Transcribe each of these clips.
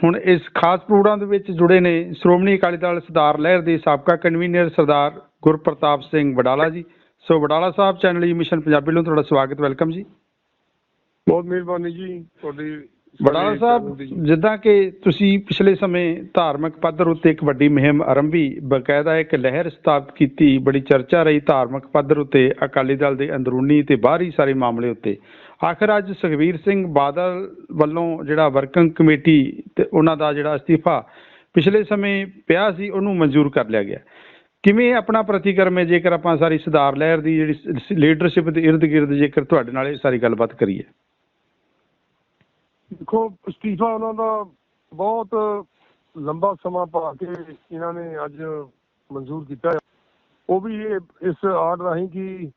ਹੁਣ ਇਸ ਖਾਸ ਪ੍ਰੋਗਰਾਮ ਦੇ ਵਿੱਚ ਜੁੜੇ ਨੇ ਸ਼੍ਰੋਮਣੀ ਅਕਾਲੀ ਦਲ ਸੁਧਾਰ ਲਹਿਰ ਦੇ ਸਾਬਕਾ convener Sardar Gurpratap Singh Wadala ji. So Wadala Sahib channel E mission Punjabi ਵੱਲੋਂ ਤੁਹਾਡਾ ਸਵਾਗਤ ਵੈਲਕਮ ਜੀ। ਬਹੁਤ ਮਿਹਰਬਾਨੀ ਜੀ, ਤੁਹਾਡੀ ਵਡਾਲਾ ਸਾਹਿਬ ਜਿੱਦਾਂ ਕਿ ਤੁਸੀਂ ਪਿਛਲੇ ਸਮੇਂ ਧਾਰਮਿਕ ਪੱਧਰ ਉੱਤੇ ਇੱਕ ਵੱਡੀ ਮੁਹਿੰਮ ਆਰੰਭੀ ਬਕਾਇਦਾ ਇੱਕ ਲਹਿਰ ਸਥਾਪਿਤ ਕੀਤੀ ਬੜੀ ਚਰਚਾ ਰਹੀ ਧਾਰਮਿਕ ਪੱਧਰ ਉੱਤੇ ਅਕਾਲੀ ਦਲ ਦੇ ਅੰਦਰੂਨੀ ਤੇ ਬਾਹਰੀ ਸਾਰੇ ਮਾਮਲੇ ਉੱਤੇ। ਆਖਰ ਅੱਜ ਸੁਖਵੀਰ ਸਿੰਘ ਬਾਦਲ ਵੱਲੋਂ ਜਿਹੜਾ ਵਰਕਿੰਗ ਕਮੇਟੀ ਤੇ ਉਹਨਾਂ ਦਾ ਜਿਹੜਾ ਅਸਤੀਫਾ ਪਿਛਲੇ ਸਮੇਂ ਪਿਆ ਸੀ ਉਹਨੂੰ ਮਨਜ਼ੂਰ ਕਰ ਲਿਆ ਗਿਆ। ਕਿਵੇਂ ਆਪਣਾ ਪ੍ਰਤੀਕਰਮ ਹੈ ਜੇਕਰ ਆਪਾਂ ਸਾਰੀ ਸੁਧਾਰ ਲਹਿਰ ਦੀ ਜਿਹੜੀ ਲੀਡਰਸ਼ਿਪ ਦੇ ਇਰਦ ਗਿਰਦ ਜੇਕਰ ਤੁਹਾਡੇ ਨਾਲ ਇਹ ਸਾਰੀ ਗੱਲਬਾਤ ਕਰੀਏ? ਦੇਖੋ ਅਸਤੀਫਾ ਉਹਨਾਂ ਦਾ ਬਹੁਤ ਲੰਬਾ ਸਮਾਂ ਪਾ ਕੇ ਇਹਨਾਂ ਨੇ ਅੱਜ ਮਨਜ਼ੂਰ ਕੀਤਾ ਹੈ। ਉਹ ਵੀ ਇਹ ਇਸ ਆੜ ਰਾਹੀਂ ਕਿ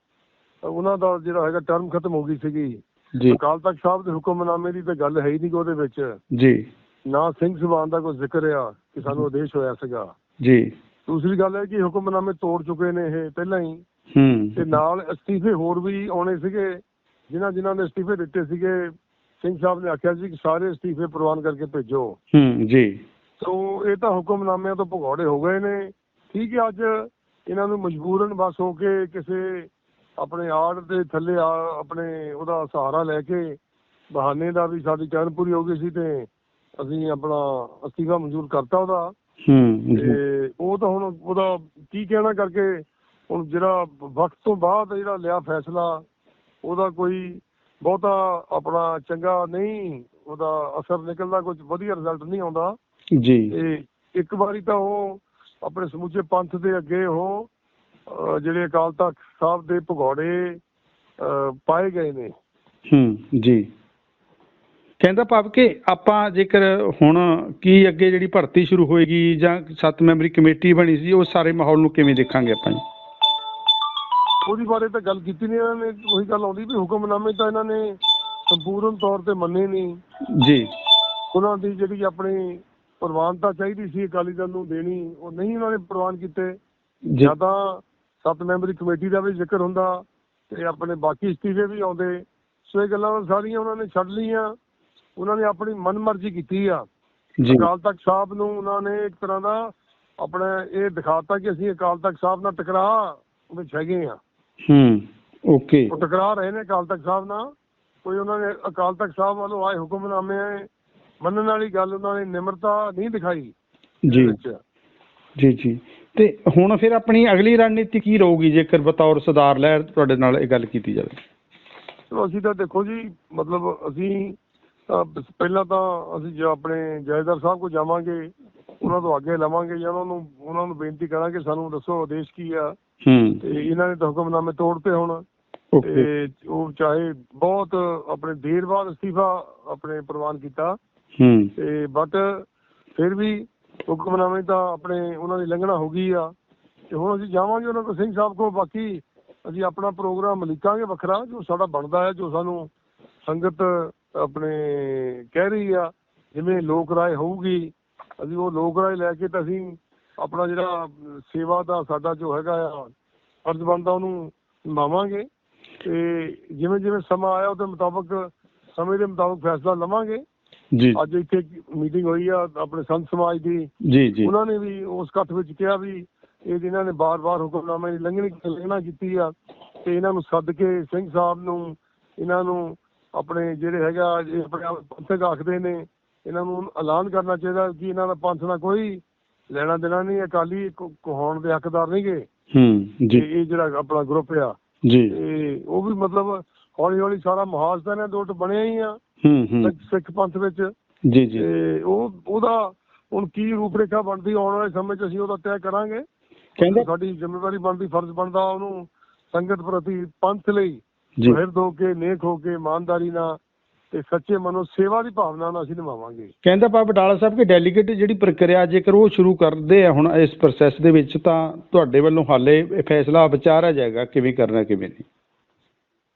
ਉਹਨਾਂ ਦਾ ਜਿਹੜਾ ਹੈਗਾ ਟਰਮ ਖਤਮ ਹੋ ਗਈ ਸੀਗੀ। ਜੀ। ਅਕਾਲ ਤਖਤ ਸਾਹਿਬ ਦੇ ਹੁਕਮਨਾਮੇ ਦੀ ਤਾਂ ਗੱਲ ਹੈ ਹੀ ਨਹੀਂ ਗੀ ਉਹਦੇ ਵਿੱਚ। ਜੀ। ਨਾ ਸਿੰਘ ਸਭਾਨ ਦਾ ਕੋਈ ਜ਼ਿਕਰ ਆ ਕਿ ਸਾਨੂੰ ਆਦੇਸ਼ ਹੋਇਆ ਸੀਗਾ। ਜੀ। ਦੂਸਰੀ ਗੱਲ ਹੈ ਕਿ ਹੁਕਮਨਾਮੇ ਤੋੜ ਚੁੱਕੇ ਨੇ ਇਹ ਪਹਿਲਾਂ ਹੀ। ਹੂੰ। ਤੇ ਨਾਲ ਅਸਤੀਫੇ ਹੋਰ ਵੀ ਆਉਣੇ ਸੀਗੇ ਜਿਨ੍ਹਾਂ ਜਿਨ੍ਹਾਂ ਨੇ ਅਸਤੀਫੇ ਦਿੱਤੇ ਸੀਗੇ ਸਿੰਘ ਸਾਹਿਬ ਨੇ ਆਖਿਆ ਸੀ ਕਿ ਸਾਰੇ ਅਸਤੀਫੇ ਪ੍ਰਵਾਨ ਕਰਕੇ ਭੇਜੋ। ਹੂੰ ਜੀ। ਸੋ ਇਹ ਤਾਂ ਹੁਕਮਨਾਮਿਆਂ ਤੋਂ ਭਗੌੜੇ ਹੋ ਗਏ ਨੇ। ਠੀਕ ਹੈ ਅੱਜ ਇਹਨਾਂ ਨੂੰ ਮਜਬੂਰਨ ਬਸ ਹੋ ਕੇ ਕਿਸੇ ਆਪਣੇ ਆੜ ਦੇ ਥੱਲੇ ਆਪਣੇ ਉਹਦਾ ਸਹਾਰਾ ਲੈ ਕੇ ਬਹਾਨੇ ਦਾ ਵੀ ਸਾਡੀ ਚਰਨ ਪੂਰੀ ਹੋ ਗਈ ਸੀ ਤੇ ਅਸੀਂ ਆਪਣਾ ਅਸਤੀਫਾ ਮਨਜ਼ੂਰ ਕਰਤਾ ਉਹਦਾ। ਹੂੰ ਤੇ ਉਹ ਤਾਂ ਹੁਣ ਉਹਦਾ ਕੀ ਕਹਿਣਾ ਕਰਕੇ ਹੁਣ ਜਿਹੜਾ ਵਕਤ ਤੋਂ ਬਾਅਦ ਜਿਹੜਾ ਲਿਆ ਫੈਸਲਾ ਉਹਦਾ ਕੋਈ ਬਹੁਤਾ ਆਪਣਾ ਚੰਗਾ ਨਹੀਂ ਉਹਦਾ ਅਸਰ ਨਿਕਲਦਾ ਕੁਝ ਵਧੀਆ ਰਿਜ਼ਲਟ ਨਹੀਂ ਆਉਂਦਾ। ਜੀ। ਤੇ ਇੱਕ ਵਾਰੀ ਤਾਂ ਉਹ ਆਪਣੇ ਸਮੁੱਚੇ ਪੰਥ ਦੇ ਅੱਗੇ ਉਹ ਜਿਹੜੇ ਅਕਾਲ ਤਖਤ ਸਾਹਿਬ ਦੇ ਭਗੌੜੇ ਪਾਏ ਗਏ ਨੇ। ਹੂੰ ਜੀ। ਕਹਿੰਦਾ ਭਾਵ ਕਿ ਆਪਾਂ ਜੇਕਰ ਹੁਣ ਕੀ ਅੱਗੇ ਜਿਹੜੀ ਭਰਤੀ ਸ਼ੁਰੂ ਹੋਏਗੀ ਜਾਂ ਸੱਤ ਮੈਂਬਰੀ ਕਮੇਟੀ ਬਣੀ ਸੀ ਉਹ ਸਾਰੇ ਮਾਹੌਲ ਨੂੰ ਕਿਵੇਂ ਦੇਖਾਂਗੇ ਆਪਾਂ ਜੀ? ਉਹਦੀ ਬਾਰੇ ਤਾਂ ਗੱਲ ਕੀਤੀ ਨਹੀਂ ਇਹਨਾਂ ਨੇ ਉਹੀ ਗੱਲ ਆਉਂਦੀ ਵੀ ਹੁਕਮਨਾਮੇ ਤਾਂ ਇਹਨਾਂ ਨੇ ਸੰਪੂਰਨ ਤੌਰ ਤੇ ਮੰਨੇ ਨਹੀਂ। ਜੀ। ਉਹਨਾਂ ਦੀ ਜਿਹੜੀ ਆਪਣੀ ਪ੍ਰਵਾਨਤਾ ਚਾਹੀਦੀ ਸੀ ਅਕਾਲੀ ਦਲ ਨੂੰ ਦੇਣੀ ਉਹ ਨਹੀਂ ਉਹਨਾਂ ਨੇ ਪ੍ਰਵਾਨ ਕੀਤੇ। ਜੀ। ਜਾਂ ਤਾਂ ਸੱਤ ਮੈਂਬਰੀ ਕਮੇਟੀ ਦਾ ਵੀ ਜ਼ਿਕਰ ਹੁੰਦਾ ਤੇ ਆਪਣੇ ਬਾਕੀ ਅਸਤੀਫੇ ਵੀ ਆਉਂਦੇ। ਸੋ ਇਹ ਗੱਲਾਂ ਸਾਰੀਆਂ ਉਹਨਾਂ ਨੇ ਛੱਡ ਲਈਆਂ। ਉਹਨਾਂ ਨੇ ਆਪਣੀ ਮਨਮਰਜ਼ੀ ਕੀਤੀ ਆ। ਜੀ। ਅਕਾਲ ਤਖਤ ਸਾਹਿਬ ਨੂੰ ਉਹਨਾਂ ਨੇ ਇੱਕ ਤਰ੍ਹਾਂ ਦਾ ਆਪਣਾ ਇਹ ਦਿਖਾਤਾ ਕਿ ਅਸੀਂ ਅਕਾਲ ਤਖਤ ਸਾਹਿਬ ਨਾਲ ਟਕਰਾਅ ਵਿੱਚ ਹੈਗੇ ਆ। ਹੂੰ ਓਕੇ। ਉਹ ਟਕਰਾ ਰਹੇ ਨੇ ਅਕਾਲ ਤਖਤ ਸਾਹਿਬ ਨਾਲ। ਕੋਈ ਉਹਨਾਂ ਨੇ ਅਕਾਲ ਤਖਤ ਸਾਹਿਬ ਵੱਲੋਂ ਆਏ ਹੁਕਮਨਾਮੇ ਮੰਨਣ ਵਾਲੀ ਗੱਲ ਉਹਨਾਂ ਨੇ ਨਿਮਰਤਾ ਨਹੀਂ ਦਿਖਾਈ ਜੀ। ਜੀ ਜੀ। ਤੇ ਹੁਣ ਫਿਰ ਆਪਣੀ ਅਗਲੀ ਰਣਨੀਤੀ ਕੀ ਰਹੂਗੀ ਜੇਕਰ ਬਤੌਰ ਸਰਦਾਰ ਲਹਿਰ ਤੁਹਾਡੇ ਨਾਲ ਇਹ ਗੱਲ ਕੀਤੀ ਜਾਵੇ? ਚਲੋ ਅਸੀਂ ਤਾਂ ਦੇਖੋ ਜੀ ਮਤਲਬ ਅਸੀਂ ਪਹਿਲਾਂ ਤਾਂ ਅਸੀਂ ਜੋ ਆਪਣੇ ਜੈਦਾਰ ਸਾਹਿਬ ਕੋਲ ਜਾਵਾਂਗੇ ਉਹਨਾਂ ਤੋਂ ਅੱਗੇ ਲਵਾਂਗੇ ਜਾਂ ਉਹਨਾਂ ਨੂੰ ਉਹਨਾਂ ਨੂੰ ਬੇਨਤੀ ਕਰਾਂਗੇ ਸਾਨੂੰ ਦੱਸੋ ਆਦੇਸ਼ ਕੀ ਆ। ਤੇ ਇਹਨਾਂ ਨੇ ਤਾਂ ਹੁਕਮਨਾਮੇ ਤੋੜਤੇ ਹੁਣ। ਤੇ ਉਹ ਚਾਹੇ ਬਹੁਤ ਆਪਣੇ ਦੇਰ ਬਾਅਦ ਅਸਤੀਫਾ ਆਪਣੇ ਪ੍ਰਵਾਨ ਕੀਤਾ। ਹੂੰ। ਤੇ ਬਟ ਫਿਰ ਵੀ ਹੁਕਮਨਾਮੇ ਤਾਂ ਆਪਣੇ ਉਹਨਾਂ ਦੀ ਲੰਘਣਾ ਹੋ ਗਈ ਆ। ਤੇ ਹੁਣ ਅਸੀਂ ਜਾਵਾਂਗੇ ਉਹਨਾਂ ਕੋਲ ਸਿੰਘ ਸਾਹਿਬ ਕੋਲ। ਬਾਕੀ ਅਸੀਂ ਆਪਣਾ ਪ੍ਰੋਗਰਾਮ ਲਿਖਾਂਗੇ ਵੱਖਰਾ ਜੋ ਸਾਡਾ ਬਣਦਾ ਹੈ ਜੋ ਸਾਨੂੰ ਸੰਗਤ ਆਪਣੇ ਕਹਿ ਰਹੀ ਆ ਜਿਵੇਂ ਲੋਕ ਰਾਏ ਹੋਊਗੀ। ਅਸੀਂ ਉਹ ਲੋਕ ਰਾਏ ਲੈ ਕੇ ਤਾਂ ਅਸੀਂ ਆਪਣਾ ਜਿਹੜਾ ਸੇਵਾ ਦਾ ਸਾਡਾ ਜੋ ਹੈਗਾ ਆ ਫਰਜ਼ ਬਣਦਾ ਉਹਨੂੰ ਨਿਭਾਵਾਂਗੇ ਤੇ ਜਿਵੇਂ ਜਿਵੇਂ ਸਮਾਂ ਆਇਆ ਉਹਦੇ ਮੁਤਾਬਕ ਸਮੇਂ ਦੇ ਮੁਤਾਬਕ ਫੈਸਲਾ ਲਵਾਂਗੇ। ਜੀ। ਅੱਜ ਇੱਥੇ ਮੀਟਿੰਗ ਹੋਈ ਆ ਆਪਣੇ ਸੰਤ ਸਮਾਜ ਦੀ। ਜੀ ਜੀ। ਉਹਨਾਂ ਨੇ ਵੀ ਉਸ ਇਕੱਠ ਵਿੱਚ ਕਿਹਾ ਵੀ ਇਹ ਜਿਨ੍ਹਾਂ ਨੇ ਬਾਰ-ਬਾਰ ਹੁਕਮਨਾਮੇ ਦੀ ਲੰਘਣੀ ਲੰਘਣਾ ਕੀਤੀ ਆ ਤੇ ਇਹਨਾਂ ਨੂੰ ਸੱਦ ਕੇ ਸਿੰਘ ਸਾਹਿਬ ਨੂੰ ਇਹਨਾਂ ਨੂੰ ਆਪਣੇ ਜਿਹੜੇ ਹੈਗਾ ਆਪਣੇ ਆਪ ਪੰਥਕ ਆਖਦੇ ਨੇ ਇਹਨਾਂ ਨੂੰ ਐਲਾਨ ਕਰਨਾ ਚਾਹੀਦਾ ਕਿ ਇਹਨਾਂ ਦਾ ਪੰਥ ਨਾਲ ਕੋਈ ਲੈਣਾ ਦੇਣਾ ਨਹੀਂ ਅਕਾਲੀ ਕਹਾਉਣ ਦੇ ਹੱਕਦਾਰ ਨਹੀਂਗੇ। ਹੂੰ ਜੀ। ਇਹ ਜਿਹੜਾ ਆਪਣਾ ਗਰੁੱਪ ਆ ਜੀ। ਤੇ ਉਹ ਵੀ ਮਤਲਬ ਹੌਲੀ ਹੌਲੀ ਸਾਰਾ ਇਹਨਾਂ ਦੇ ਉਲਟ ਬਣਿਆ ਹੀ ਆ ਹੂੰ ਹੂੰ। ਸਿੱਖ- ਪੰਥ ਵਿੱਚ। ਜੀ ਜੀ। ਤੇ ਉਹ ਉਹਦਾ ਹੁਣ ਕੀ ਰੂਪਰੇਖਾ ਬਣਦੀ ਆਉਣ ਵਾਲੇ ਸਮੇਂ 'ਚ ਅਸੀਂ ਉਹਦਾ ਤੈਅ ਕਰਾਂਗੇ। ਕਹਿੰਦਾ? ਸਾਡੀ ਜ਼ਿੰਮੇਵਾਰੀ ਬਣਦੀ ਫਰਜ਼ ਬਣਦਾ ਉਹਨੂੰ ਸੰਗਤ ਪ੍ਰਤੀ ਪੰਥ ਲਈ ਜੀ। ਹਿਰਦ ਹੋ ਕੇ ਨੇਕ ਹੋ ਕੇ ਇਮਾਨਦਾਰੀ ਨਾਲ ਤੇ ਸੱਚੇ ਮਨੋਂ ਸੇਵਾ ਦੀ ਭਾਵਨਾ ਨਾਲ ਅਸੀਂ ਨਿਭਾਵਾਂਗੇ। ਕਹਿੰਦਾ ਪਾ ਬਟਾਲਾ ਸਾਹਿਬ ਕਿ ਡੈਲੀਗੇਟ ਜਿਹੜੀ ਪ੍ਰਕਿਰਿਆ ਜੇਕਰ ਉਹ ਸ਼ੁਰੂ ਕਰਦੇ ਆ ਹੁਣ ਇਸ ਪ੍ਰੋਸੈਸ ਦੇ ਵਿੱਚ ਤਾਂ ਤੁਹਾਡੇ ਵੱਲੋਂ ਹਾਲੇ ਫੈਸਲਾ ਵਿਚਾਰਿਆ ਜਾਏਗਾ ਕਿਵੇਂ ਕਰਨਾ ਕਿਵੇਂ ਨਹੀਂ।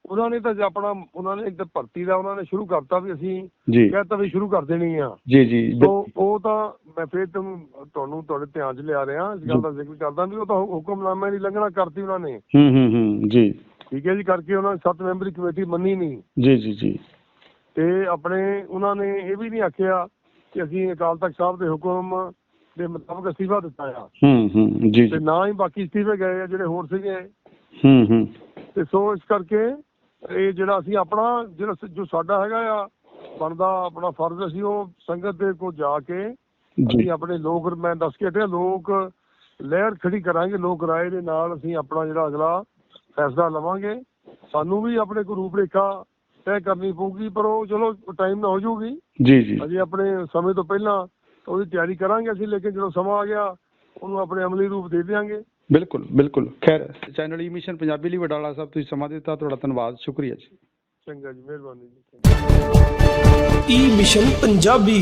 ਉਹਨਾਂ ਨੇ ਤਾਂ ਆਪਣਾ ਉਹਨਾਂ ਨੇ ਇੱਕ ਤਾਂ ਭਰਤੀ ਦਾ ਉਹਨਾਂ ਨੇ ਸ਼ੁਰੂ ਕਰਤਾ ਵੀ ਅਸੀਂ ਜੀ। ਕਹਿਤਾ ਵੀ ਸ਼ੁਰੂ ਕਰ ਦੇਣੀ ਆ। ਜੀ ਜੀ। ਉਹ ਤਾਂ ਮੈਂ ਫੇਰ ਤੁਹਾਨੂੰ ਤੁਹਾਨੂੰ ਤੁਹਾਡੇ ਧਿਆਨ 'ਚ ਲਿਆ ਰਿਹਾ ਇਸ ਗੱਲ ਦਾ ਜ਼ਿਕਰ ਕਰਦਾ ਵੀ ਉਹ ਤਾਂ ਹੁਕਮਨਾਮੇ ਦੀ ਲੰਘਣਾ ਕਰਤੀ ਉਹਨਾਂ ਨੇ। ਹੂੰ ਹੂੰ ਹੂੰ। ਜੀ। ਠੀਕ ਹੈ ਜੀ ਕਰਕੇ ਉਹਨਾਂ ਨੇ ਸੱਤ ਮੈਂਬਰੀ ਕਮੇਟੀ ਮੰਨੀ ਨਹੀਂ। ਜੀ ਜੀ ਜੀ। ਤੇ ਆਪਣੇ ਉਹਨਾਂ ਨੇ ਇਹ ਵੀ ਨਹੀਂ ਆਖਿਆ ਕਿ ਅਸੀਂ ਅਕਾਲ ਤਖਤ ਸਾਹਿਬ ਦੇ ਹੁਕਮ ਦੇ ਮੁਤਾਬਕ ਅਸਤੀਫਾ ਦਿੱਤਾ ਆ। ਹੂੰ ਹੂੰ ਜੀ। ਤੇ ਨਾ ਹੀ ਬਾਕੀ ਅਸਤੀਫੇ ਗਏ ਆ ਜਿਹੜੇ ਹੋਰ ਸੀਗੇ। ਹੂੰ ਹੂੰ। ਤੇ ਸੋ ਇਸ ਕਰਕੇ ਇਹ ਜਿਹੜਾ ਅਸੀਂ ਆਪਣਾ ਜਿਹੜਾ ਜੋ ਸਾਡਾ ਹੈਗਾ ਆ ਬਣਦਾ ਆਪਣਾ ਫਰਜ਼ ਅਸੀਂ ਉਹ ਸੰਗਤ ਦੇ ਕੋਲ ਜਾ ਕੇ ਜੀ। ਅਸੀਂ ਆਪਣੇ ਲੋਕ ਮੈਂ ਦੱਸ ਕੇ ਹਟਿਆ ਲੋਕ ਲਹਿਰ ਖੜੀ ਕਰਾਂਗੇ ਲੋਕ ਰਾਏ ਦੇ ਨਾਲ ਅਸੀਂ ਆਪਣਾ ਜਿਹੜਾ ਅਗਲਾ ਫੈਸਲਾ ਲਵਾਂਗੇ। ਸਾਨੂੰ ਵੀ ਆਪਣੇ ਕੋਈ ਰੂਪਰੇਖਾ ਤੈਅ ਕਰਨੀ ਪਊਗੀ ਪਰ ਉਹ ਚਲੋ ਟਾਈਮ ਨਾਲ ਹੋ ਜਾਊਗੀ ਜੀ ਜੀ। ਅਜੇ ਆਪਣੇ ਸਮੇਂ ਤੋਂ ਪਹਿਲਾਂ ਉਹਦੀ ਤਿਆਰੀ ਕਰਾਂਗੇ ਅਸੀਂ ਲੇਕਿਨ ਜਦੋਂ ਸਮਾਂ ਆ ਗਿਆ ਉਹਨੂੰ ਆਪਣੇ ਅਮਲੀ ਰੂਪ ਦੇ ਦਿਆਂਗੇ। ਬਿਲਕੁਲ ਬਿਲਕੁਲ। ਖੈਰ ਚੈਨਲ ਈ ਮਿਸ਼ਨ ਪੰਜਾਬੀ ਲਈ ਵਡਾਲਾ ਸਾਹਿਬ ਤੁਸੀਂ ਸਮਾਂ ਦਿੱਤਾ ਤੁਹਾਡਾ ਧੰਨਵਾਦ ਸ਼ੁਕਰੀਆ ਜੀ। ਚੰਗਾ ਜੀ ਮਿਹਰਬਾਨੀ ਜੀ। E mission Punjabi.